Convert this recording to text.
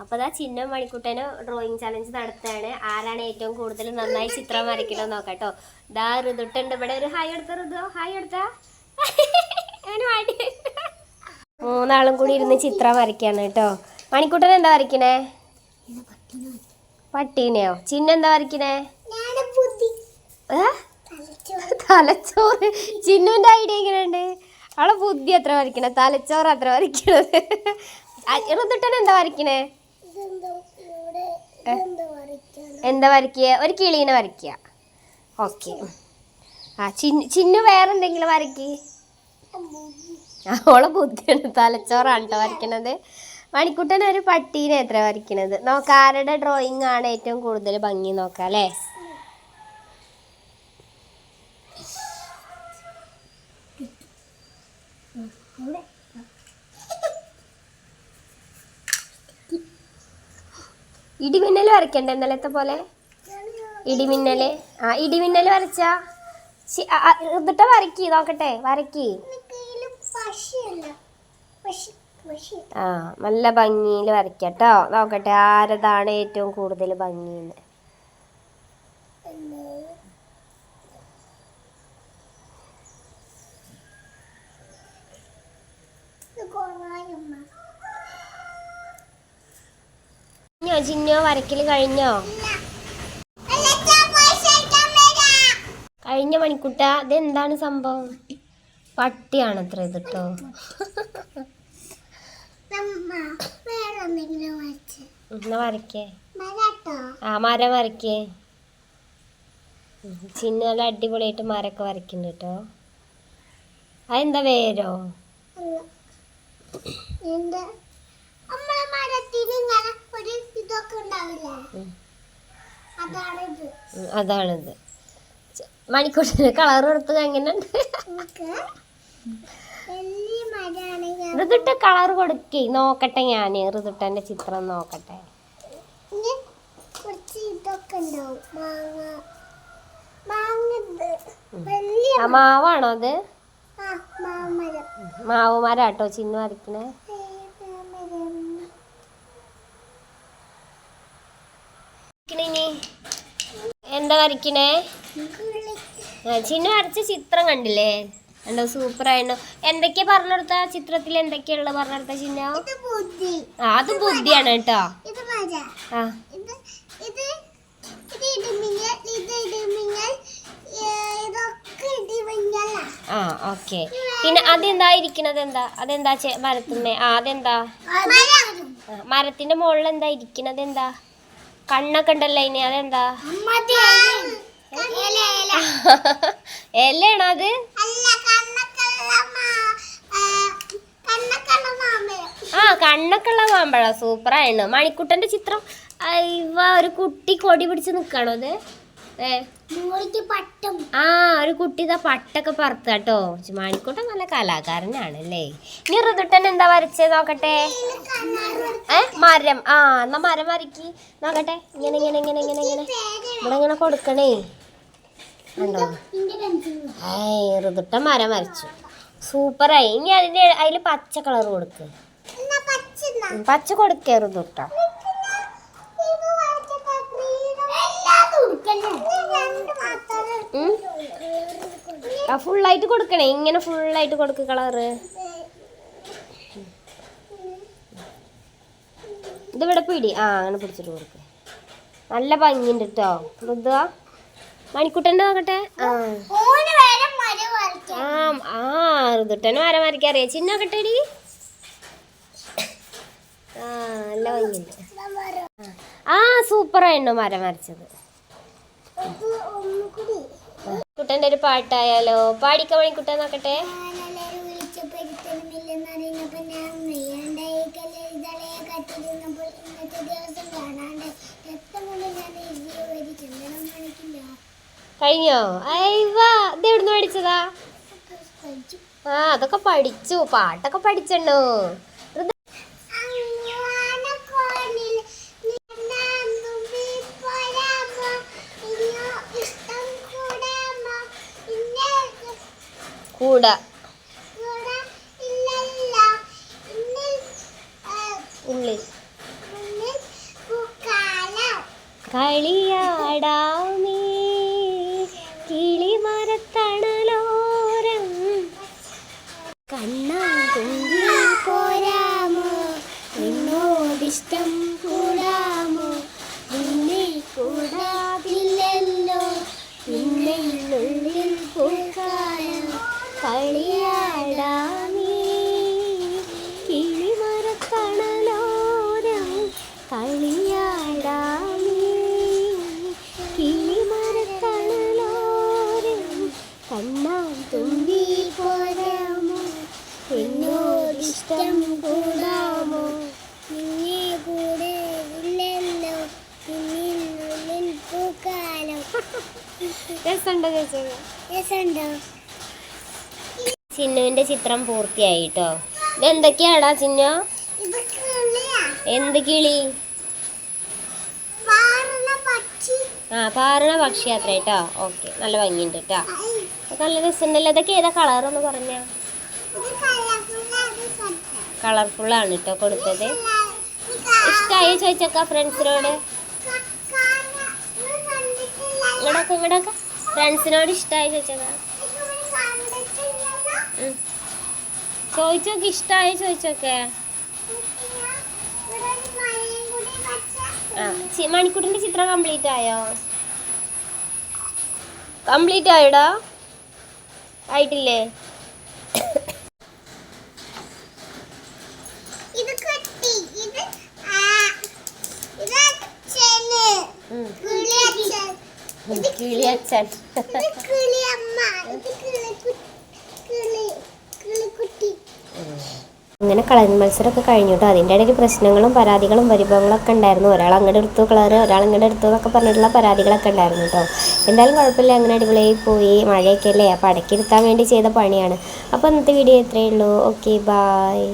അപ്പൊ ആ ചിഹ്നം മണിക്കുട്ടനെ ഡ്രോയിങ് ചലഞ്ച് നടത്തുകയാണ്. ആരാണ് ഏറ്റവും കൂടുതൽ നന്നായി ചിത്രം വരയ്ക്കണം നോക്കാട്ടോ. ദാ ഋതുട്ടുണ്ട്. ഇവിടെ ഒരു ഹായ് എടുത്ത ഋതു. ഹായ് എടുത്ത. മൂന്നാളും കൂടി ഇരുന്ന് ചിത്രം വരയ്ക്കാണ് കേട്ടോ. മണിക്കുട്ടൻ എന്താ വരയ്ക്കണേ? പട്ടീനെയോ? ചിഹ്നം എന്താ വരയ്ക്കണേ? തലച്ചോറ്. ചിന്നുവിന്റെ ഐഡിയ എങ്ങനെയുണ്ട്? അവളെ ബുദ്ധി എത്ര വരയ്ക്കണേ? തലച്ചോറ് അത്ര വരയ്ക്കണത്? ഋതുട്ടൻ എന്താ വരയ്ക്കണേ? എന്താ വരയ്ക്കുക? ഒരു കിളീനെ വരയ്ക്കുക. ഓക്കെ. ആ ചിന്നു ചിന്നു വേറെ എന്തെങ്കിലും വരയ്ക്ക്? അവളെ ബുദ്ധിയാണ്. തലച്ചോറാണ് കേട്ടോ വരയ്ക്കണത്. മണിക്കുട്ടൻ ഒരു പട്ടീനെ എത്ര വരയ്ക്കണത്? നോക്കാം ആരുടെ ഡ്രോയിങ് ആണ് ഏറ്റവും കൂടുതൽ ഭംഗി നോക്കാം അല്ലേ? ഇടിമിന്നൽ വരയ്ക്കണ്ട ഇന്നലത്തെ പോലെ? ഇടിമിന്നൽ ആ ഇടിമിന്നൽ വരച്ചാ? എന്നിട്ട് വരക്കി നോക്കട്ടെ വരക്കി ആ നല്ല ഭംഗിയിൽ വരയ്ക്കട്ടോ നോക്കട്ടെ ആരതാണ് ഏറ്റവും കൂടുതൽ ഭംഗിന്ന്? കഴിഞ്ഞോ ചിന്നോ വരയ്ക്കൽ കഴിഞ്ഞോ? കഴിഞ്ഞ മണിക്കൂട്ട? ഇതെന്താണ് സംഭവം? പട്ടിയാണ് അത്ര ഇത് കേട്ടോ എന്നാ വരക്കേ ആ മരം വരക്കേ ചിന്ന നല്ല അടിപൊളിയായിട്ട് മരമൊക്കെ വരയ്ക്കുന്നുണ്ട് കേട്ടോ. അതെന്താ വേരോ? അതാണിത്. മണിക്കൂട്ടിന് കളർ കൊടുത്തത് എങ്ങനെയുണ്ട്? ഋതുട്ട കളർ കൊടുക്കേ. നോക്കട്ടെ ഞാൻ ഋതുട്ടന്റെ ചിത്രം നോക്കട്ടെ. മാവാണോ അത്? മാവ് മരാട്ടോ ചിന്നു വരയ്ക്കണേ. എന്താ വരയ്ക്കണേ? ചിന്നു വരച്ച ചിത്രം കണ്ടില്ലേ? കണ്ടോ സൂപ്പർ ആയിരുന്നു എന്തൊക്കെയാ പറഞ്ഞെടുത്ത ചിത്രത്തിൽ എന്തൊക്കെയുള്ള പറഞ്ഞെടുത്ത ചിന്ന? ആ അത് ബുദ്ധിയാണ് കേട്ടോ. ഇത് മര. ആ. ഇത് ആ ഓക്കെ. പിന്നെ അതെന്താ ഇരിക്കണത് എന്താ? അതെന്താ മരത്തിന്മേ? ആ അതെന്താ? മരത്തിന്റെ മുകളിൽ എന്താ ഇരിക്കണത് എന്താ? കണ്ണൊക്കെ ഉണ്ടല്ലോ ഇനി അതെന്താ? എല്ലയാണോ അത്? ആ, കണ്ണൊക്കെയുള്ള മാമ്പഴം. ആ കണ്ണൊക്കെ ഉള്ള മാമ്പഴ. സൂപ്പറായിരുന്നു. മണിക്കുട്ടന്റെ ചിത്രം ഒരു കുട്ടി കൊടി പിടിച്ച് നിക്കാണോ അത്? ആ ഒരു കുട്ടി ഇതാ പട്ടൊക്കെ പറത്ത കേട്ടോ. മാണിക്കൂട്ടൻ നല്ല കലാകാരനാണ് അല്ലേ ഇനി ഋതുട്ടൻ എന്താ വരച്ചേ നോക്കട്ടെ? ഏ? മരം. ആ എന്നാ മരം വരയ്ക്ക്. നോക്കട്ടെ. ഇങ്ങനെ ഇങ്ങനെ ഇങ്ങനെ ഇങ്ങനെ ഇങ്ങനെ. ഇവിടെ ഇങ്ങനെ കൊടുക്കണേ. കണ്ടോ? ഏ ഋതുട്ടൻ മരം വരച്ചു. സൂപ്പറായി. ഇനി അതിന്റെ അതിൽ പച്ച കളർ കൊടുക്ക്. പച്ച കൊടുക്കേ ഋതുട്ട ആ ഫുള്ളായിട്ട് കൊടുക്കണേ. ഇങ്ങനെ ഫുള്ളായിട്ട് കൊടുക്ക് കളറ് ഇതിവിടെ പിടി. ആ അങ്ങനെ പിടിച്ചിട്ട് കൊടുക്ക്. നല്ല ഭംഗിയുണ്ട് കേട്ടോ എന്താ മണിക്കുട്ടന്റെ നോക്കട്ടെ. ആ. വരെ ആ ആ ഋതുട്ടന് മരം വരയ്ക്കാൻ അറിയാം. ചിന്ന നോക്കട്ടെടി. ആ നല്ല ഭംഗിയുണ്ട്. ആ സൂപ്പറായിരുന്നു മരം വരച്ചത്. കുട്ടന്റെ ഒരു പാട്ടായാലോ? പാടിക്ക മണിക്കുട്ടൻ നോക്കട്ടെ. കഴിഞ്ഞോ? അയ്വാ ഇത് എവിടുന്ന് പഠിച്ചതാ? ആ അതൊക്കെ പഠിച്ചു. പാട്ടൊക്കെ പഠിച്ചണ്ണോ? കൂട. ഉള്ളിൽ കളിയാടാമേ കണ്ണാ പോരാമോ? നിന്നോടിഷ്ടം കളിയാടാമേ കിളിമരത്തണലോരം കളിയാടാമേ കിളിമരത്തണലോരം കണ്ണാൻ തുമ്പി പോരാമോ? എന്നോടിഷ്ടം കൂടാമോ? നിന്നെ കൂടെ ഇല്ലല്ലോ. നിന്നുള്ളിൽ പൂക്കാലം രസമുണ്ടോ ചേച്ചി രസമുണ്ടോ? ചിന്നുവിന്റെ ചിത്രം പൂർത്തിയായി കേട്ടോ ഇതെന്തൊക്കെയാടാ ചിന്നു? എന്ത് കിളി? ആ പാറണ പക്ഷി യാത്ര കേട്ടോ ഓക്കെ നല്ല ഭംഗിയുണ്ട് കേട്ടോ അതൊക്കെ നല്ല രസമുണ്ടല്ലോ. ഇതൊക്കെ ഏതാ കളർ എന്ന് പറഞ്ഞ? കളർഫുള്ളാണ് കണ്ടത് കളർഫുൾ ആണ് കേട്ടോ കൊടുത്തത്. ഇഷ്ടമായി ചോദിച്ചേക്ക ഫ്രണ്ട്സിനോട് ഇങ്ങടൊക്കെ ഇങ്ങടൊക്കെ. ഫ്രണ്ട്സിനോട് ഇഷ്ടമായി ചോദിച്ചേക്ക? ചോദിച്ചോക്കെ ഇഷ്ടമായി ചോദിച്ചോക്കെ. ആ ചിത്രം കംപ്ലീറ്റ് ആയോ? കംപ്ലീറ്റ് ആയോടാ? ആയിട്ടില്ലേ? ഇത് കുട്ടി ഇത് ആ, ഇത് അച്ഛന് ഉം. കിളി അച്ഛൻ ഇത് കിളിയച്ചൻ ഇത് കിളി അമ്മ ഇത് കിളി കു- കിളി കിളിക്കുട്ടി അങ്ങനെ കളർ മത്സരമൊക്കെ കഴിഞ്ഞു കേട്ടോ അതിന്റെ ഇടയ്ക്ക് പ്രശ്നങ്ങളും പരാതികളും പരിഭവങ്ങളൊക്കെ ഉണ്ടായിരുന്നു. ഒരാൾ അങ്ങോട്ട് എടുത്തു കളർ ഒരാൾ ഇങ്ങോട്ട് എടുത്തു എന്നൊക്കെ പറഞ്ഞിട്ടുള്ള പരാതികളൊക്കെ ഉണ്ടായിരുന്നു കേട്ടോ. എന്തായാലും കുഴപ്പമില്ല അങ്ങനെ അടിപൊളിയായി പോയി മഴയൊക്കെ അല്ലേ അപ്പോൾ അടക്കിരുത്താൻ വേണ്ടി ചെയ്ത പണിയാണ്. അപ്പോൾ ഇന്നത്തെ വീഡിയോ ഇത്രയേ ഉള്ളൂ. Okay bye